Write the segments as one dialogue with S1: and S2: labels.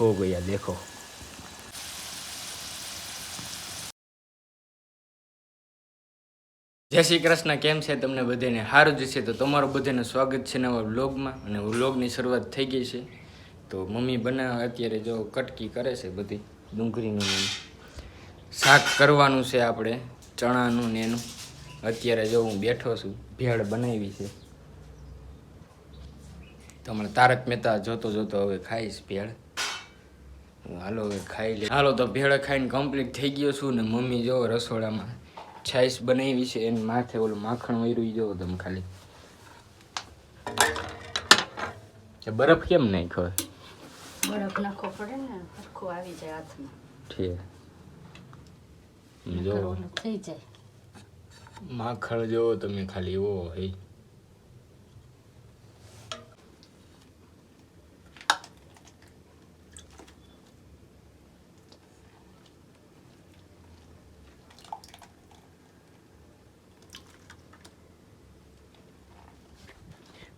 S1: હો गया દેખો. જય શ્રી કૃષ્ણ, કેમ છે તમને બધાને? સારું જ છે. તો તમારું બધાને સ્વાગત છે નવા વ્લોગમાં. અને વ્લોગની શરૂઆત થઈ ગઈ છે. તો મમ્મી બનાવે અત્યારે જો કટકી કરે છે બધી ડુંગળીનું શાક કરવાનું છે આપણે, ચણાનું ને એનું. અત્યારે જો હું બેઠો છું, ભેળ બનાવી છે. તો હમણાં તારક મહેતા જોતો જોતો હવે ખાઈશ ભેળ. હાલો હવે ખાઈ લે હાલો તો ભેળ ખાઈને કમ્પ્લીટ થઈ ગયો છું ને મમ્મી જો રસોડામાં છાઈસ બનાવી છે એને માથે ઓલું માખણ વૈરું જોવો તમે ખાલી. બરફ કેમ નાખ્યો
S2: બરફ નાખવો પડે ને હરખું આવી જાય હાથમાં.
S1: છે જો.
S2: થઈ જાય.
S1: માખણ જોવો તમે ખાલી એવો હે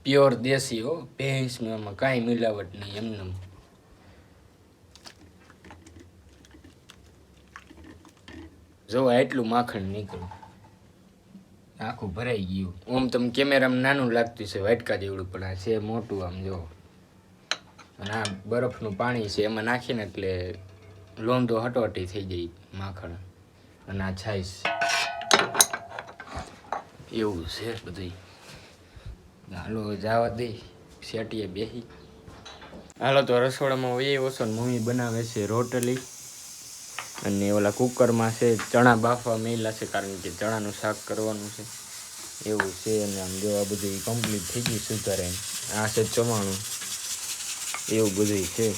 S1: પ્યોર દેશી હો ભેંસમાં એમાં કાંઈ મિલાવટ નહીં એમને જો એટલું માખણ નીકળ્યું. આખું ભરાઈ ગયું. ઓમ તમે કેમેરામાં નાનું લાગતું છે, વાટકા જેવડું, પણ આ છે મોટું આમ જો. અને આ બરફનું પાણી છે, એમાં નાખીને એટલે લોંદો હટોટી થઈ જાય માખણ. અને આ છાઈશ એવું છે બધું હાલો, જવા દે. શેટીએ બેસી હાલો, તો રસોડામાં હોય ઓછો મમ્મી બનાવે છે રોટલી. અને ઓલા કુકરમાં છે ચણા બાફવા મેલા છે, કારણ કે ચણાનું શાક કરવાનું છે. એવું છે, અને આમ જો આ બધું કમ્પ્લીટ થઈ ગયું સુધારે. આ છે ચવાણું. એવું બધું છે.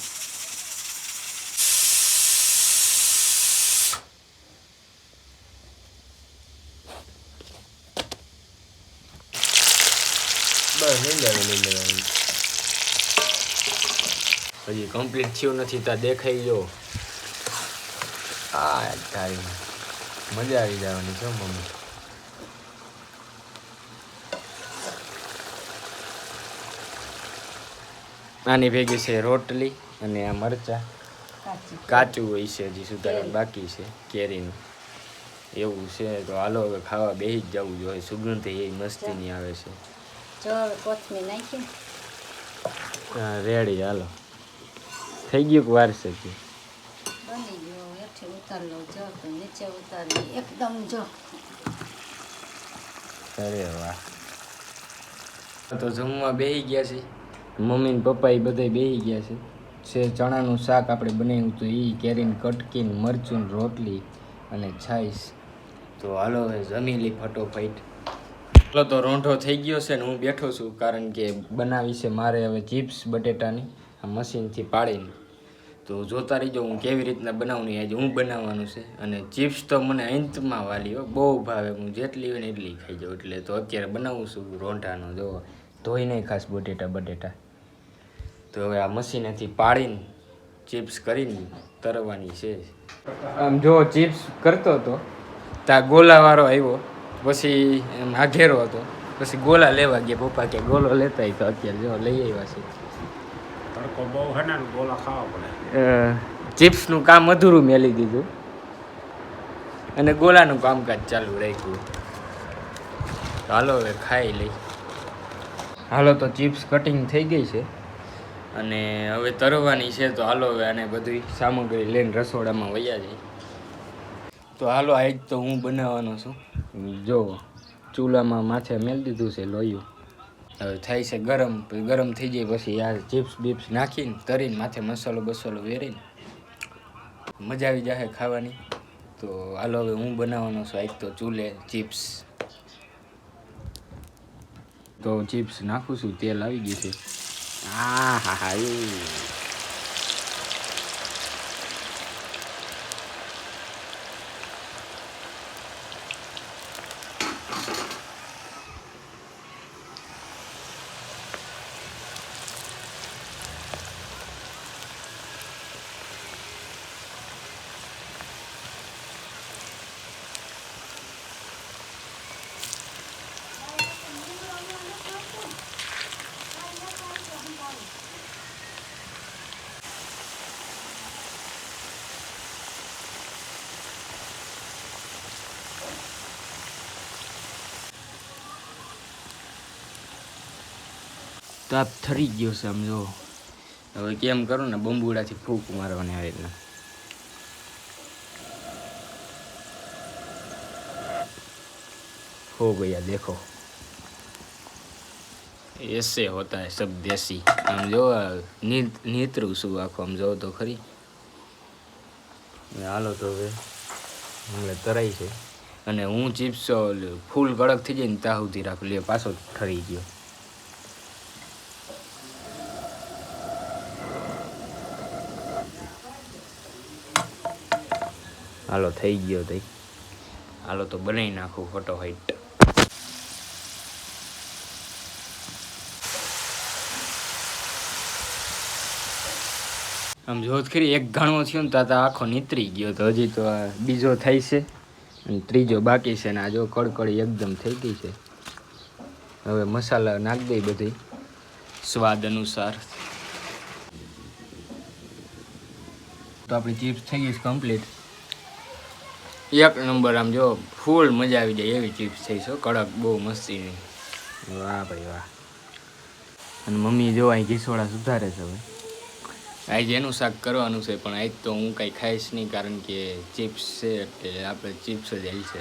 S1: બસ લઈ લેવાનું હજી કમ્પ્લીટ થયું નથી ત્યાં દેખાઈ ગયો. આ તારી મજા આવી જવાની છે મમ્મી. આની ભેગી છે રોટલી અને આ મરચા.
S2: કાચું.
S1: હોય છે હજી સુધારવાનું બાકી છે કેરીનું. એવું છે તો હાલો હવે ખાવા બેસી જ જવું જોઈએ. સુગંધ એ મસ્તી ની આવે છે.
S2: જળ કોથમીર નાખી.
S1: હા રેડી હાલો. થઈ ગયું વાર છે હજી?
S2: બની ગયો. હેઠે ઉતાર લો જો તો નીચે ઉતારી એકદમ જો.
S1: અરે વાહ. તો જમવા બેહી ગયા છે? મમ્મી ને પપ્પા એ બધા બેહી ગયા છે. છે ચણાનું શાક આપણે બનાવ્યું હતું એ કેરીને કટકીને મરચું રોટલી અને છાઈસ. તો હાલો હવે જમી લી ફટોફટ. હાલો તો રોંઢો થઈ ગયો છે ને હું બેઠો છું કારણ કે બનાવી છે મારે હવે ચિપ્સ, બટેટાની આ મશીનથી પાડીને. તો જોતા રહીજો હું કેવી રીતના બનાવું ને આજે હું બનાવવાનું છે. અને ચિપ્સ તો મને અંતમાં વાલી હો, બહુ ભાવે. હું જેટલી હોય ને એટલી ખાઈ જાઉં. એટલે તો અત્યારે બનાવું છું રોંઢાનો. જો, ધોઈ નહીં ખાસ બટેટા બટેટા. તો હવે આ મશીનેથી પાડીને ચિપ્સ કરીને તરવાની છે. આમ જો, ચિપ્સ કરતો હતો. ત્યાં ગોલાવાળો આવ્યો. પછી એમ આઘેરો હતો. પછી ગોલા લેવા ગયા પપ્પા કે ગોલો લેતા તો અત્યારે જો લઈ આવ્યા છે.
S3: તડકો બહુ હે ને ગોલા ખાવા પડે.
S1: ચિપ્સનું કામ અધૂરું મેલી દીધું. અને ગોલાનું કામકાજ ચાલુ રાખ્યું. હાલો હવે ખાઈ લઈ. હાલો તો ચિપ્સ કટિંગ થઈ ગઈ છે. અને હવે તરવાની છે તો હાલો હવે આને બધી સામગ્રી લઈને રસોડામાં વયા જઈ તો હાલો આજ તો હું બનાવવાનો છું. જો, ચૂલામાં માથે મેલ દીધું છે લોયું. હવે થાય છે ગરમ ગરમ થઈ જાય પછી આ ચિપ્સ બિપ્સ નાખીને તરીને માથે મસાલો બસાલો વેરીને. મજા આવી જાય ખાવાની. તો હાલો હવે હું બનાવવાનો છું આજ તો ચૂલે ચિપ્સ. તો ચિપ્સ નાખું છું, તેલ આવી ગયું છે. આ હા હા સાપ થરી ગયો છે આમ જો. હવે કેમ કરું ને, બંબુડાથી ફૂંક મારવાની આવી રીતના. હો ભૈયા, દેખો. એસે હોતા હે સબ દેશી. આમ જો નીતરું શું આખું, આમ જો તો ખરી. હાલો તો હવે, હમણાં તરાઈ છે. અને હું ચિપ્સ ફૂલ કડક થઈ જાય ને, ત્યાં સુધી રાખું. લે, પાછો ઠરી ગયો. હાલો થઈ ગયો તઈ હાલો તો બનાવી નાખું ફોટો હાઈટ આમ જોત ખરી, એક ઘણો થયો ને તો આખો નીતરી ગયો તો હજી તો આ બીજો થાય છે. અને ત્રીજો બાકી છે ને આ જો કડકડી એકદમ થઈ ગઈ છે. હવે મસાલા નાખી દઈ બધી. સ્વાદ અનુસાર. તો આપણી ચિપ્સ થઈ ગઈ છે કમ્પ્લીટ એક નંબર આમ જો ફૂલ મજા આવી જાય એવી ચિપ્સ થઈ છે છો કડક બહુ મસ્તીની. વાહ ભાઈ વાહ. અને મમ્મી જો અહીં ઘીસોડા સુધારે છે હવે આજે એનું શાક કરવાનું છે પણ આજ તો હું કાંઈ ખાઈશ નહીં કારણ કે ચિપ્સ છે એટલે આપણે ચિપ્સ જ આવી છે.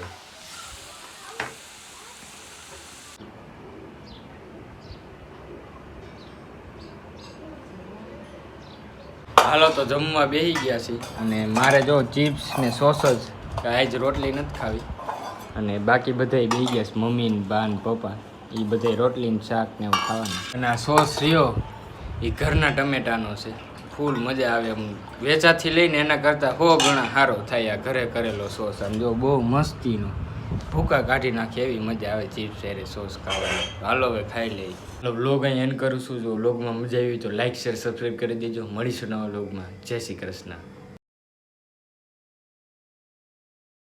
S1: હાલો તો જમવા બેસી ગયા છીએ. અને મારે જો ચિપ્સ ને સોસ જ આજ રોટલી નથી ખાવી. અને બાકી બધાય બી ગયા છે મમ્મી ને બા ને પપ્પા. એ બધાય રોટલી ને શાક ને એવું ખાવાનું. અને આ સોસ રહ્યો એ ઘરના ટમેટાનો છે. ફૂલ મજા આવે એમ. વેચાથી લઈને એના કરતાં હો ઘણા સારો થાય આ ઘરે કરેલો સોસ. આમ જો બહુ મસ્તીનો. ભૂકા કાઢી નાખે એવી મજા આવે ચિપ્સ શેરે સોસ ખાવાની. હાલો હવે ખાઈ લઈ બ્લોગ અહીં એન્ડ કરું છું. જો બ્લોગમાં મજા આવી તો લાઇક શેર સબસ્ક્રાઈબ કરી દેજો. મળીશું નવા બ્લોગમાં જય શ્રી કૃષ્ણ.